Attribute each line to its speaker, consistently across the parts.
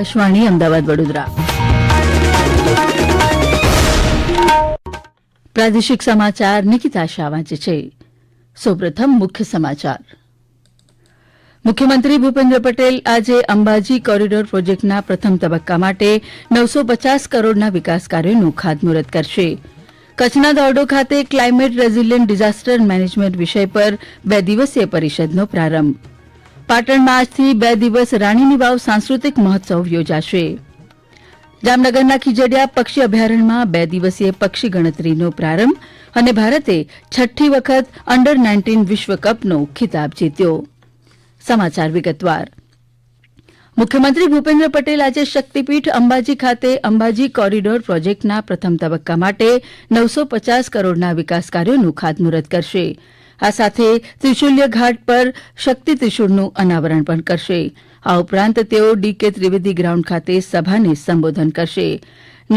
Speaker 1: આકાશવાણી અમદાવાદ વડોદરા પ્રાદેશિક સમાચાર નિકિતા શાહ વાંચે છે સૌપ્રથમ મુખ્ય સમાચાર મુખ્યમંત્રી ભૂપેન્દ્ર પટેલ આજે અંબાજી કોરીડોર પ્રોજેક્ટના પ્રથમ તબક્કા માટે નવસો પચાસ કરોડના વિકાસ કાર્યોનું ખાતમુહૂર્ત કરશે કચ્છના દોરડો ખાતે ક્લાઇમેટ રેઝિલિયન્ટ ડિઝાસ્ટર મેનેજમેન્ટ વિષય પર બે દિવસીય પરિષદનો પ્રારંભ પાટણમાં આજથી બે દિવસ રાણીની વાવ સાંસ્કૃતિક મહોત્સવ યોજાશે જામનગરના ખીજડીયા પક્ષી અભયારણ્યમાં બે દિવસીય પક્ષી ગણતરીનો પ્રારંભ અને ભારતે છઠ્ઠી વખત અંડર નાઇન્ટીન વિશ્વકપનો ખિતાબ જીત્યો સમાચાર વિગતવાર મુખ્યમંત્રી ભૂપેન્દ્ર પટેલ આજે શક્તિપીઠ અંબાજી ખાતે અંબાજી કોરિડોર પ્રોજેક્ટના પ્રથમ તબક્કા માટે નવસો પચાસ કરોડના વિકાસ કાર્યોનું ખાતમુહૂર્ત કરશે આ સાથે ત્રિશુલ્ય ઘાટ પર શક્તિ ત્રિશુળનું અનાવરણ પણ કરશે આ ઉપરાંત તેઓ ડીકે ત્રિવેદી ગ્રાઉન્ડ ખાતે સભાને સંબોધન કરશે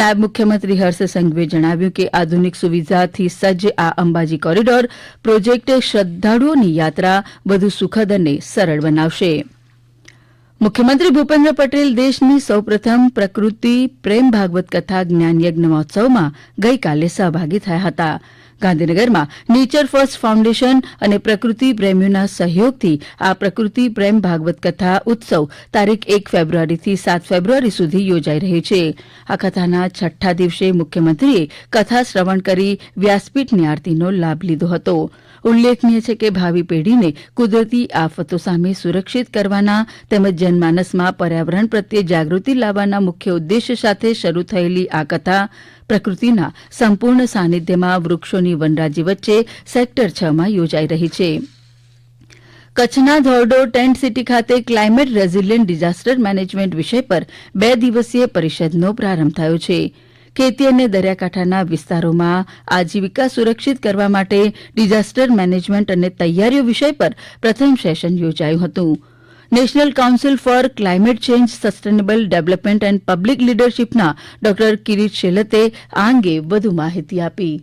Speaker 1: નાયબ મુખ્યમંત્રી હર્ષ સંઘવીએ જણાવ્યું કે આધુનિક સુવિધાથી સજ્જ આ અંબાજી કોરિડોર પ્રોજેક્ટ શ્રદ્ધાળુઓની યાત્રા વધુ સુખદ અને સરળ બનાવશે મુખ્યમંત્રી ભૂપેન્દ્ર પટેલ દેશની સૌપ્રથમ પ્રકૃતિ પ્રેમ ભાગવત કથા જ્ઞાનયજ્ઞ મહોત્સવમાં ગઈકાલે સહભાગી થયા હતાં ગાંધીનગરમાં નેચર ફર્સ્ટ ફાઉન્ડેશન અને પ્રકૃતિ પ્રેમીઓના સહયોગથી આ પ્રકૃતિ પ્રેમ ભાગવત કથા ઉત્સવ તારીખ એક ફેબ્રુઆરીથી સાત ફેબ્રુઆરી સુધી યોજાઈ રહ્યો છે આ કથાના છઠ્ઠા દિવસે મુખ્યમંત્રીએ કથા શ્રવણ કરી વ્યાસપીઠની આરતીનો લાભ લીધો હતો ઉલ્લેખનીય છે કે ભાવિ પેઢીને કુદરતી આફતો સામે સુરક્ષિત કરવાના તેમજ જનમાનસમાં પર્યાવરણ પ્રત્યે જાગૃતિ લાવવાના મુખ્ય ઉદ્દેશ સાથે શરૂ થયેલી આ કથા પ્રકૃતિના સંપૂર્ણ સાનિધ્યમાં વૃક્ષોની વનરાજી વચ્ચે સેક્ટર છ માં યોજાઈ રહી છે કચ્છના ધોરડો ટેન્ટ સિટી ખાતે ક્લાઇમેટ રેઝિલિયન્ટ ડિઝાસ્ટર મેનેજમેન્ટ વિષય પર બે દિવસીય પરિષદનો પ્રારંભ થયો છે ખેતી અને દરિયાકાંઠાના વિસ્તારોમાં આજીવિકા સુરક્ષિત કરવા માટે ડિઝાસ્ટર મેનેજમેન્ટ અને તૈયારીઓ વિષય પર પ્રથમ સેશન યોજાયું હતું national council for climate change sustainable development and public લીડરશીપના ડોક્ટર કિરીટ શેલતે આ અંગે વધુ માહિતી આપી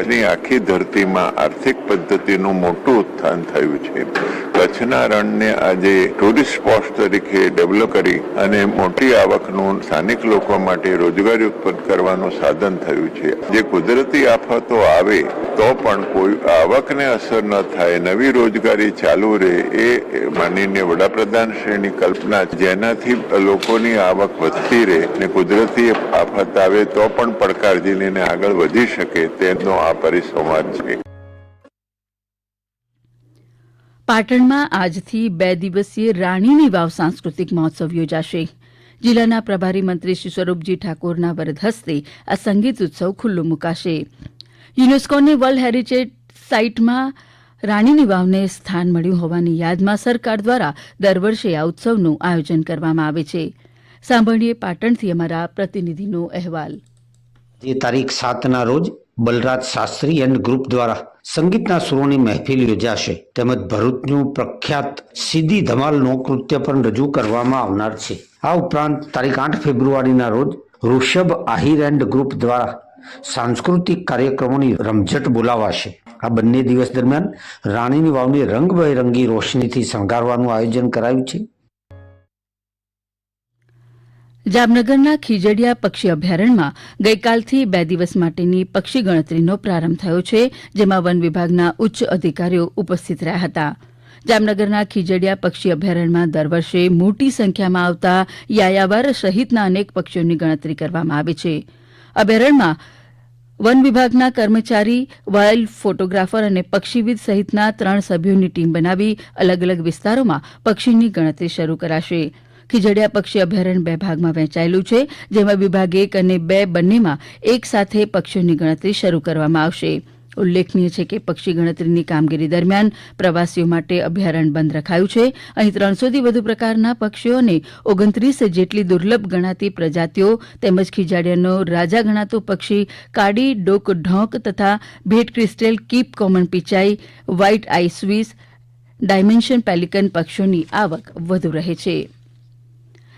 Speaker 1: કની આખી ધરતીમાં આર્થિક પદ્ધતિનું મોટું ઉત્થાન થયું છે કચ્છના રણને આજે ટુરિસ્ટ સ્પોટ તરીકે ડેવલપ કરી અને મોટી આવકનું સ્થાનિક લોકો માટે રોજગારી ઉત્પન્ન કરવાનું સાધન થયું છે જે કુદરતી આફતો આવે તો પણ કોઈ આવકને અસર ન થાય નવી રોજગારી ચાલુ રહે એ માનીને વડાપ્રધાન શ્રીની કલ્પના જેનાથી લોકોની આવક વધતી રહે અને કુદરતી આફત આવે તો પણ પડકાર ઝીલીને આગળ વધી શકે તેનો આ પરિસંવાદ છે પાટણમાં આજથી બે દિવસીય રાણીની વાવ સાંસ્કૃતિક મહોત્સવ યોજાશે જિલ્લાના પ્રભારી મંત્રી શ્રી સ્વરૂપજી ઠાકોરના વરદ હસ્તે આ સંગીત ઉત્સવ ખુલ્લો મુકાશે યુનેસ્કોની વર્લ્ડ હેરિટેજ સાઇટમાં રાણીની વાવને સ્થાન મળ્યું હોવાની યાદમાં સરકાર દ્વારા દર વર્ષે આ ઉત્સવનું આયોજન કરવામાં આવે છે સાંભળીએ પાટણથી અમારા પ્રતિનિધિનો અહેવાલ તારીખ સાતના રોજ બલરાજ શાસ્ત્રી એન્ડ ગ્રુપ દ્વારા સંગીતના સુરોની મહેફિલ યોજાશે તેમજ ભરૂચનું પ્રખ્યાત સીધી ધમાલનું કૃત્ય પણ રજૂ કરવામાં આવનાર છે આ ઉપરાંત તારીખ આઠ ફેબ્રુઆરીના રોજ ઋષભ આહિર એન્ડ ગ્રુપ દ્વારા સાંસ્કૃતિક કાર્યક્રમોની રમઝટ બોલાવાશે આ બંને દિવસ દરમિયાન રાણીની વાવની રંગબેરંગી રોશનીથી શણગારવાનું આયોજન કરાયું છે જામનગરના ખીજડીયા પક્ષી અભયારણ્યમાં ગઈકાલથી બે દિવસ માટેની પક્ષી ગણતરીનો પ્રારંભ થયો છે જેમાં વન વિભાગના ઉચ્ચ અધિકારીઓ ઉપસ્થિત રહ્યા હતા જામનગરના ખીજડીયા પક્ષી અભયારણ્યમાં દર વર્ષે મોટી સંખ્યામાં આવતા યાયાવર સહિતના અનેક પક્ષીઓની ગણતરી કરવામાં આવે છે અભયારણ્યમાં વન વિભાગના કર્મચારી વાઇલ્ડ ફોટોગ્રાફર અને પક્ષીવિદ સહિતના ત્રણ સભ્યોની ટીમ બનાવી અલગ અલગ વિસ્તારોમાં પક્ષીની ગણતરી શરૂ કરાશે ખીજડીયા પક્ષી અભયારણ્ય બે ભાગમાં વહેંચાયેલું છે જેમાં વિભાગ એક અને બે બંનેમાં એક સાથે પક્ષીઓની ગણતરી શરૂ કરવામાં આવશે ઉલ્લેખનીય છે કે પક્ષી ગણતરીની કામગીરી દરમિયાન પ્રવાસીઓ માટે અભયારણ્ય બંધ રખાયું છે અહીં ત્રણસોથી વધુ પ્રકારના પક્ષીઓ અને ઓગણત્રીસ જેટલી દુર્લભ ગણાતી પ્રજાતિઓ તેમજ ખીજાડિયાનો રાજા ગણાતો પક્ષી કાડી ડોક ઢોંક તથા ભેટ ક્રિસ્ટેલ કીપ કોમન પિચાઈ વ્હાઇટ આઈ સ્વીસ ડાયમેન્શન પેલિકન પક્ષીઓની આવક વધુ રહે છે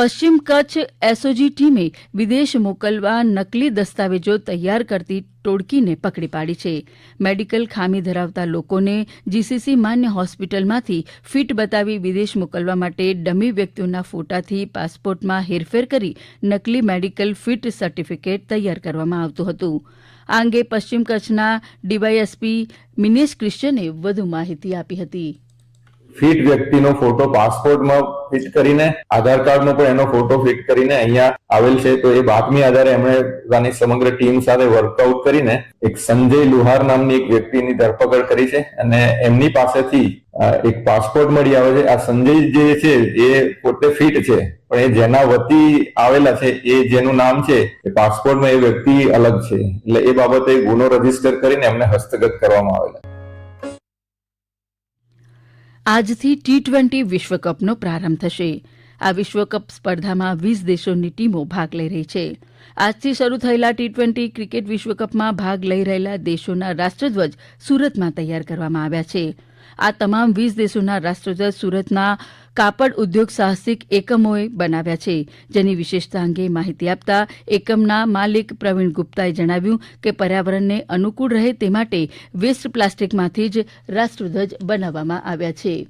Speaker 1: પશ્ચિમ કચ્છ એસઓજી ટીમે વિદેશ મોકલવા નકલી દસ્તાવેજો તૈયાર કરતી ટોળકીને પકડી પાડી છે મેડિકલ ખામી ધરાવતા લોકોને જીસીસી માન્ય હોસ્પિટલમાંથી ફીટ બતાવી વિદેશ મોકલવા માટે ડમી વ્યક્તિઓના ફોટાથી પાસપોર્ટમાં હેરફેર કરી નકલી મેડિકલ ફીટ સર્ટિફિકેટ તૈયાર કરવામાં આવતું હતું આ અંગે પશ્ચિમ કચ્છના ડીવાયએસપી મિનેશ ક્રિશ્ચને વધુ માહિતી આપી હતી ફિટ વ્યક્તિનો ફોટો પાસપોર્ટમાં ફિટ કરીને આધાર કાર્ડ નો પણ એનો ફોટો ફિટ કરીને અહીંયા આવેલ છે તો એ બાતમી આધારે એમણે પોતાની સમગ્ર ટીમ સાથે વર્કઆઉટ કરીને એક સંજય લુહાર નામની એક વ્યક્તિની ધરપકડ કરી છે અને એમની પાસેથી એક પાસપોર્ટ મળી આવે છે આ સંજય જે છે એ પોતે ફિટ છે પણ એ જેના વતી આવેલા છે એ જેનું નામ છે એ પાસપોર્ટમાં એ વ્યક્તિ અલગ છે એટલે એ બાબતે ગુનો રજીસ્ટર કરીને એમને હસ્તગત કરવામાં આવેલા આજથી ટી ટ્વેન્ટી વિશ્વકપનો પ્રારંભ થશે આ વિશ્વકપ સ્પર્ધામાં વીસ દેશોની ટીમો ભાગ લઈ રહી છે આજથી શરૂ થયેલા ટી ટ્વેન્ટી ક્રિકેટ વિશ્વકપમાં ભાગ લઈ રહેલા દેશોના રાષ્ટ્રધ્વજ સુરતમાં તૈયાર કરવામાં આવ્યા છે આ તમામ વીસ દેશોના રાષ્ટ્રધ્વજ સુરતના કાપડ ઉદ્યોગ સાહસિક એકમોએ બનાવ્યા છે જેની વિશેષતા અંગે માહિતી આપતા એકમના માલિક પ્રવીણ ગુપ્તાએ જણાવ્યું કે પર્યાવરણને અનુકૂળ રહે તે માટે વેસ્ટ પ્લાસ્ટિકમાંથી જ રાષ્ટ્રધ્વજ બનાવવામાં આવ્યા છિં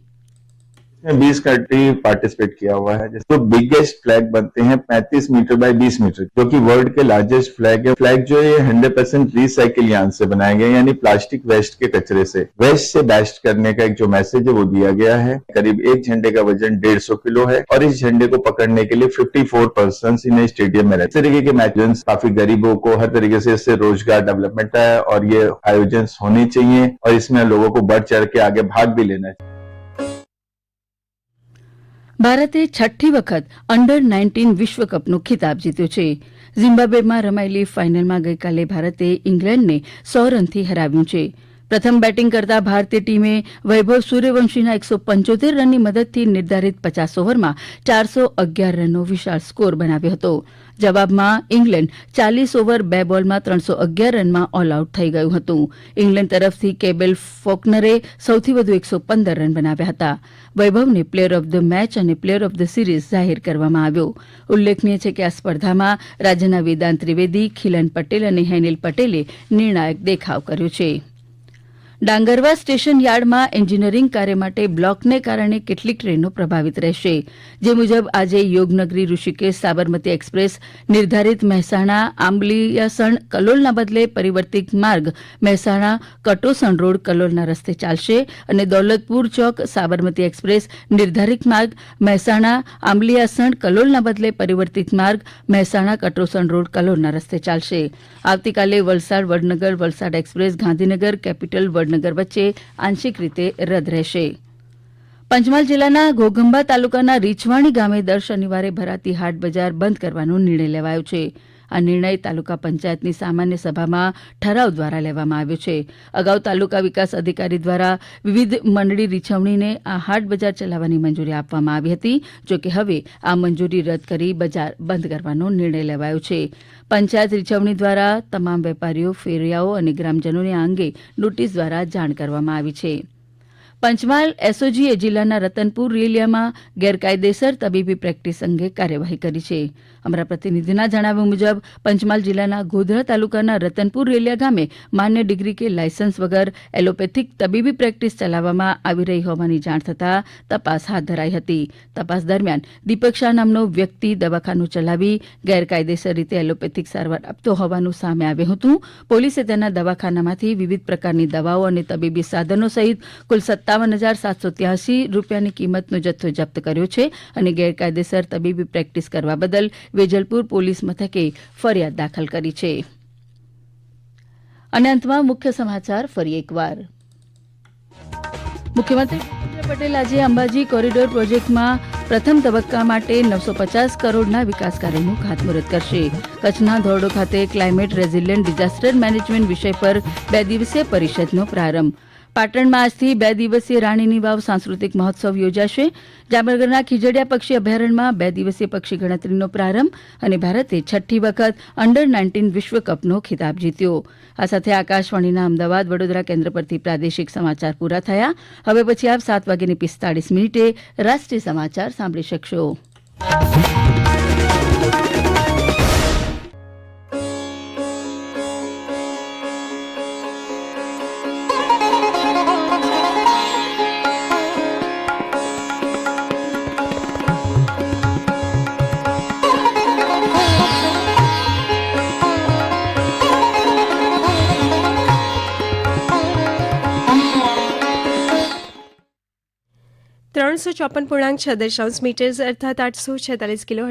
Speaker 1: इसमें 20 कंट्री पार्टिसिपेट किया हुआ है जिसको तो बिगेस्ट फ्लैग बनते हैं 35 मीटर बाय 20 मीटर जो कि वर्ल्ड के लार्जेस्ट फ्लैग है फ्लैग जो है हंड्रेड परसेंट रिसाइकिल यान से बनाए गए यानी प्लास्टिक वेस्ट के कचरे से वेस्ट से बेस्ट करने का एक जो मैसेज है वो दिया गया है करीब एक झंडे का वजन डेढ़ किलो है और इस झंडे को पकड़ने के लिए फिफ्टी फोर पर्सन इन्हें स्टेडियम में रहते तरीके के मैच काफी गरीबों को हर तरीके से इससे रोजगार डेवलपमेंट है और ये आयोजन होने चाहिए और इसमें लोगों को बढ़ चढ़ के आगे भाग भी लेना चाहिए ભારતે છઠ્ઠી વખત અંડર નાઇન્ટીન વિશ્વકપનો ખિતાબ જીત્યો છે ઝિમ્બાબ્વેમાં રમાયેલી ફાઇનલમાં ગઈકાલે ભારતે ઇંગ્લેન્ડને સો રનથી હરાવ્યું હતું પ્રથમ બેટીંગ કરતાં ભારતીય ટીમે વૈભવ સૂર્યવંશીના એકસો પંચોતેર રનની મદદથી નિર્ધારીત પચાસ ઓવરમાં ચારસો અગિયાર રનનો વિશાળ સ્કોર બનાવ્યો હતો જવાબમાં ઇંગ્લેન્ડ ચાલીસ ઓવર બે બોલમાં ત્રણસો અગિયાર રનમાં ઓલઆઉટ થઈ ગયું હતું ઇંગ્લેન્ડ તરફથી કેબેલ ફોકનરે સૌથી વધુ એકસો પંદર રન બનાવ્યા હતા વૈભવને પ્લેયર ઓફ ધ મેચ અને પ્લેયર ઓફ ધ સિરીઝ જાહેર કરવામાં આવ્યો ઉલ્લેખનીય છે કે આ સ્પર્ધામાં રાજ્યના વેદાંત ત્રિવેદી ખિલન પટેલ અને હેનિલ પટેલે નિર્ણાયક દેખાવ કર્યો છે ડાંગરવા સ્ટેશન યાર્ડમાં એન્જિનિયરિંગ કાર્ય માટે બ્લોકને કારણે કેટલીક ટ્રેનો પ્રભાવિત રહેશે જે મુજબ આજે યોગનગરી ઋષિકેશ સાબરમતી એક્સપ્રેસ નિર્ધારિત મહેસાણા આંબલીયાસણ કલોલના બદલે પરિવર્તિત માર્ગ મહેસાણા કટોસણ રોડ કલોલના રસ્તે ચાલશે અને દૌલતપુર ચોક સાબરમતી એક્સપ્રેસ નિર્ધારિત માર્ગ મહેસાણા આંબલીયાસણ કલોલના બદલે પરિવર્તિત માર્ગ મહેસાણા કટોસણ રોડ કલોલના રસ્તે ચાલશે આવતીકાલે વલસાડ વડનગર વલસાડ એક્સપ્રેસ ગાંધીનગર કેપિટલ વડનગર વડનગર વચ્ચે આંશિક રીતે રદ રહેશે પંચમહાલ જિલ્લાના ઘોઘંબા તાલુકાના રીછવાણી ગામે દર શનિવારે ભરાતી હાટ બજાર બંધ કરવાનો નિર્ણય લેવાયો છિં આ નિર્ણય તાલુકા પંચાયતની સામાન્ય સભામાં ઠરાવ દ્વારા લેવામાં આવ્યો છે અગાઉ તાલુકા વિકાસ અધિકારી દ્વારા વિવિધ મંડળી રીછવણીને આ હાટ બજાર ચલાવવાની મંજૂરી આપવામાં આવી હતી જોકે હવે આ મંજૂરી રદ કરી બજાર બંધ કરવાનો નિર્ણય લેવાયો છે પંચાયત રીછવણી દ્વારા તમામ વેપારીઓ ફેરિયાઓ અને ગ્રામજનોને આ અંગે નોટિસ દ્વારા જાણ કરવામાં આવી છે પંચમહાલ એસઓજીએ જિલ્લાના રતનપુર રેલિયામાં ગેરકાયદેસર તબીબી પ્રેક્ટિસ અંગે કાર્યવાહી કરી છે અમારા પ્રતિનિધિના જણાવ્યા મુજબ પંચમહાલ જિલ્લાના ગોધરા તાલુકાના રતનપુર રેલિયા ગામે માન્ય ડિગ્રી કે લાયસન્સ વગર એલોપેથિક તબીબી પ્રેક્ટિસ ચલાવવામાં આવી રહી હોવાની જાણ થતાં તપાસ હાથ ધરાઈ હતી તપાસ દરમિયાન દીપક શાહ નામનો વ્યક્તિ દવાખાનું ચલાવી ગેરકાયદેસર રીતે એલોપેથિક સારવાર આપતો હોવાનું સામે આવ્યું હતું પોલીસે તેના દવાખાનામાંથી વિવિધ પ્રકારની દવાઓ અને તબીબી સાધનો સહિત કુલ સત્તાવન હજાર સાતસો ત્યાસી રૂપિયાની કિંમતનો જથ્થો જપ્ત કર્યો છે અને ગેરકાયદેસર તબીબી પ્રેક્ટિસ કરવા બદલ વેજલપુર પોલીસ મથકે ફરિયાદ દાખલ કરી છે મુખ્યમંત્રી ભૂપેન્દ્ર પટેલ આજે અંબાજી કોરિડોર પ્રોજેક્ટમાં પ્રથમ તબક્કા માટે નવસો પચાસ કરોડના વિકાસ કાર્યનું ખાતમુહૂર્ત કરશે કચ્છના ધોરડો ખાતે ક્લાઇમેટ રેઝિલિયન્ટ ડિઝાસ્ટર મેનેજમેન્ટ વિષય પર બે દિવસીય પરિષદનો પ્રારંભ પાટણમાં આજથી બે દિવસીય રાણીની વાવ સાંસ્કૃતિક મહોત્સવ યોજાશે જામનગરના ખીજડીયા પક્ષી અભયારણ્યમાં બે દિવસીય પક્ષી ગણતરીનો પ્રારંભ અને ભારતે છઠ્ઠી વખત અંડર નાઇન્ટીન વિશ્વકપનો ખિતાબ જીત્યો આ સાથે આકાશવાણીના અમદાવાદ વડોદરા કેન્દ્ર પરથી પ્રાદેશિક સમાચાર પૂરા થયા હવે પછી આપ સાત વાગ્યાની પિસ્તાળીસ મિનિટે રાષ્ટ્રીય સમાચાર સાંભળી શકશો ત્રણસો ચોપન પૂર્ણાંક છ દશાંશ મીટર્સ અર્થાત આઠસો છેતાલીસ કિલો